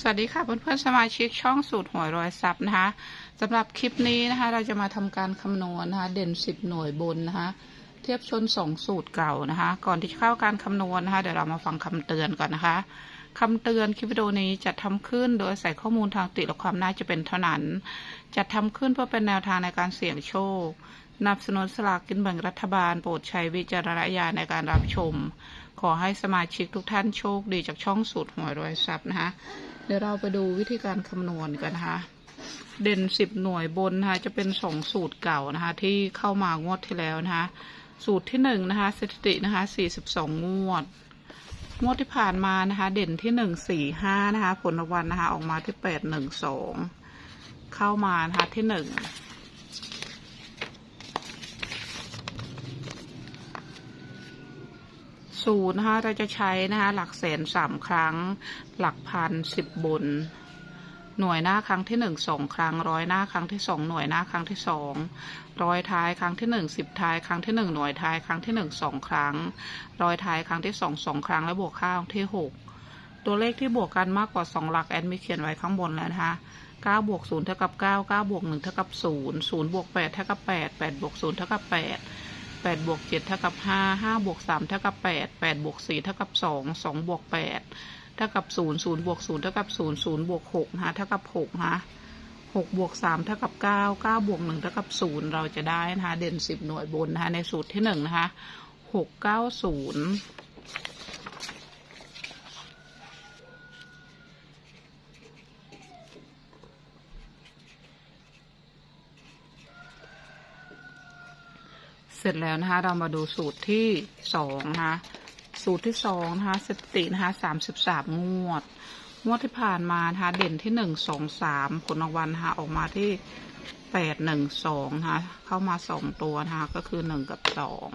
สวัสดีค่ะเพื่อนๆสมาชิกช่องสูตรหวยรอยซับนะคะสำหรับคลิปนี้นะคะเราจะมาทำการคำนวณนะคะเด่น 10 หน่วยบนนะคะเทียบชน 2 สูตรเก่านะคะ ก่อนที่จะเข้าการคำนวณนะคะเดี๋ยวเรามาฟังคำเตือนก่อนนะคะคำเตือนคลิปวิดีโอนี้จะทำขึ้นโดยใส่ข้อมูลทางติและความน่าจะเป็นเท่านั้นจะทำขึ้นเพื่อเป็นแนวทางในการเสี่ยงโชคนับสนุนสลากกินแบ่งรัฐบาลโปรดใช้วิจารณญาณในการรับชม ขอให้สมาชิกทุกท่านโชคดีจากช่องสูตรหวยรวยทรัพย์นะคะ เดี๋ยวเราไปดูวิธีการคำนวณกันนะคะ เด่นสิบหน่วยบนนะคะจะเป็นสองสูตรเก่านะคะ ที่เข้ามางวดที่แล้วนะคะ สูตรที่หนึ่งนะคะสถิตินะคะสี่สิบสองงวด งวดที่ผ่านมานะคะ เด่นที่หนึ่งสี่ห้านะคะ ผลรางวัลนะคะ ออกมาที่แปดหนึ่งสองเข้ามานะคะที่หนึ่ง สูตรนะคะเราจะใช้นะคะหลักแสนสามครั้ง หลักพันสิบบน หน่วยหน้าครั้งที่หนึ่งสองครั้ง ร้อยหน้าครั้งที่สองหน่วยหน้าครั้งที่สองร้อยท้ายครั้งที่หนึ่งสิบท้ายครั้งที่หนึ่งหน่วยท้ายครั้งที่หนึ่งสองครั้ง ร้อยท้ายครั้งที่สองสองครั้งและบวกข้างที่หกตัวเลขที่บวกกันมากกว่าสองหลักแอดมิเขียนไว้ข้างบนแล้วนะคะเก้าบวกศูนย์เท่ากับเก้าเก้าบวกหนึ่งเท่ากับศูนย์ศูนย์บวกแปดเท่ากับแปดแปดบวกศูนย์เท่ากับแปด แปดบวกเจ็ดเท่ากับห้าห้าบวกสามเท่ากับแปดแปดบวกสี่เท่ากับสองสองบวกแปดเท่ากับศูนย์ศูนย์บวกศูนย์เท่ากับศูนย์ศูนย์บวกหกฮะเท่ากับหกฮะหกบวกสามเท่ากับเก้าเก้าบวกหนึ่งเท่ากับศูนย์เราจะได้นะคะเด่นสิบหน่วยบนนะคะในสูตรที่หนึ่งนะคะหกเก้าศูนย์ สร็จแล้วนะคะเรามาดูสูตรที่สองนะคะสูตรที่สองนะคะสตินะคะสามสิบสามงวด งวดที่ผ่านมานะคะเด่นที่หนึ่งสองสามผลรางวัลนะคะออกมาที่แปดหนึ่งสองนะคะเข้ามาสองตัวนะคะก็คือหนึ่งกับสอง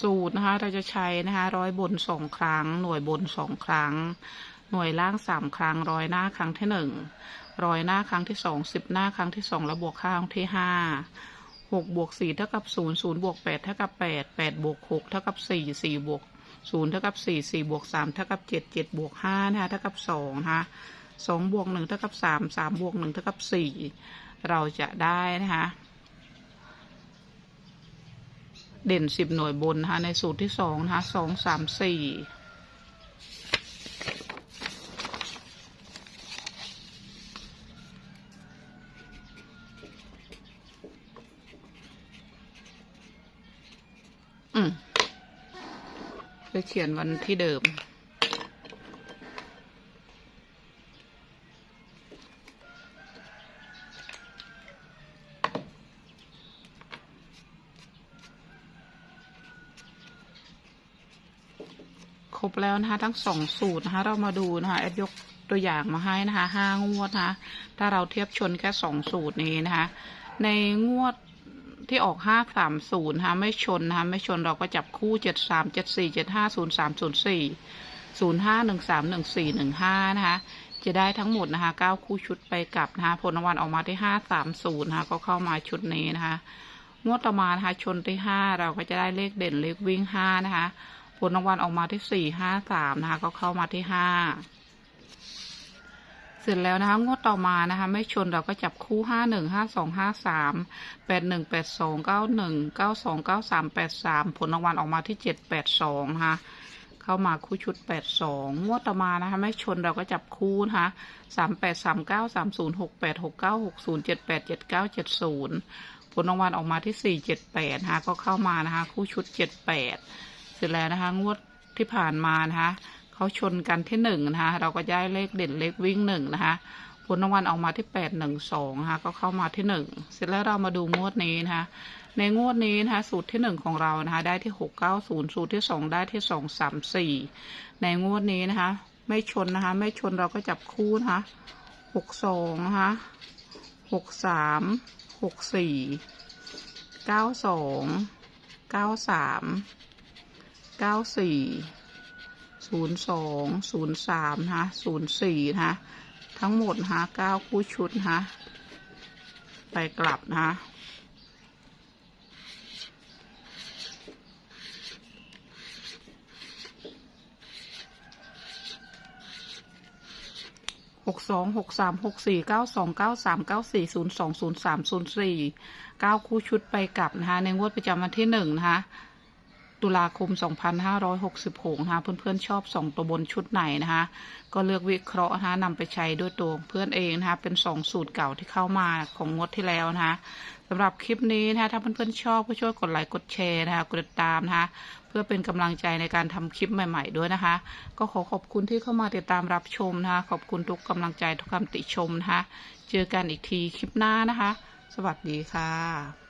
สูตรนะคะเราจะใช้นะคะร้อยบนสองครั้ง หน่วยบนสองครั้ง หน่วยล่างสามครั้งร้อยหน้าครั้งที่หนึ่งร้อยหน้าครั้งที่สองสิบหน้าครั้งที่สองแล้วบวกข้างที่ห้าหกบวกสี่เท่ากับศูนย์ศูนย์บวกแปดเท่ากับแปดแปดบวกหกเท่ากับสี่สี่บวกศูนย์เท่ากับสี่สี่บวกสามเท่ากับเจ็ดเจ็ดบวกห้านะคะเท่ากับสองนะคะสองบวกหนึ่งเท่ากับสามสามบวกหนึ่งเท่ากับสี่เราจะได้นะคะเด่นสิบหน่วยบนนะคะในสูตรที่สองนะคะสองสามสี่ อืม ไปเขียนวันที่เดิม ครบแล้วนะคะ ทั้งสองสูตรนะคะ เรามาดูนะคะแอดยกตัวอย่างมาให้นะคะห้างวดนะคะ ถ้าเราเทียบชนแค่สองสูตรนี้นะคะ ในงวด ที่ออกห้าสามศูนย์นะไม่ชนนะคะไม่ชนเราก็จับคู่เจ็ดสามเจ็ดสี่เจ็ดห้าศูนย์สามศูนย์สี่ศูนย์ห้าหนึ่งสามหนึ่งสี่หนึ่งห้านะคะจะได้ทั้งหมดนะคะเก้าคู่ชุดไปกลับนะคะผลรางวัลออกมาที่ห้าสามศูนย์นะคะก็เข้ามาชุดนี้นะคะงวดต่อมานะคะชนที่ห้าเราก็จะได้เลขเด่นเลขวิ่งห้านะคะผลรางวัลออกมาที่สี่ห้าสามนะคะก็เข้ามาที่ห้า เสร็จแล้วนะคะงวดต่อมานะคะ ไม่ชนเราก็จับคู่ห้าหนึ่งห้าสองห้าสามแปดหนึ่งแปดสองเก้าหนึ่งเก้าสองเก้าสามแปดสามผลรางวัลออกมาที่เจ็ดแปดสองนะคะเข้ามาคู่ชุดแปดสองงวดต่อมานะคะ ไม่ชนเราก็จับคู่นะคะสามแปดสามเก้าสามศูนย์หกแปดหกเก้าหกศูนย์เจ็ดแปดเจ็ดเก้าเจ็ดศูนย์ผลรางวัลออกมาที่สี่เจ็ดแปดนะคะก็เข้ามานะคะ คู่ชุดเจ็ดแปดเสร็จแล้วนะคะ งวดที่ผ่านมานะคะ เขาชนกันที่หนึ่งนะคะเราก็ได้เลขเด่นเลขวิ่งหนึ่งนะคะผลรางวัลออกมาที่แปดหนึ่งสองนะคะก็เข้ามาที่หนึ่งเสร็จแล้วเรามาดูงวดนี้นะคะในงวดนี้นะคะสูตรที่หนึ่งของเรานะคะได้ที่หกเก้าศูนย์สูตรที่สองได้ที่สองสามสี่ในงวดนี้นะคะ ไม่ชนนะคะ ไม่ชนเราก็จับคู่นะคะหกสองนะคะหกสามหกสี่เก้าสองเก้าสามเก้าสี่ ศูนย์สองศูนย์สามนะคะศูนย์สี่นะทั้งหมดฮะคเก้าคู่ชุดฮะไปกลับนะคะหกสองหกสามหกสี่เก้าสองเก้าสามเก้าสี่ศูนย์สองศูนย์สามศูนย์สี่เก้าคู่ชุดไปกลับนะคะในงวดประจำวันที่หนึ่งนะคะ ตุลาคม 2566นะคะเพื่อนๆชอบ 2 ตัวบนชุดไหนนะคะก็เลือกวิเคราะห์นะคะนำไปใช้ด้วยตัวเพื่อนเองนะคะเป็น 2 สูตรเก่าที่เข้ามาของงวดที่แล้วนะคะสำหรับคลิปนี้นะคะถ้าเพื่อนๆชอบก็ช่วยกดไลค์กดแชร์นะคะกดติดตามนะคะเพื่อเป็นกำลังใจในการทำคลิปใหม่ ๆด้วยนะคะ ก็ขอขอบคุณที่เข้ามาติดตามรับชมนะคะขอบคุณทุกกำลังใจทุกคำติชมนะคะเจอกันอีกทีคลิปหน้านะคะ สวัสดีค่ะ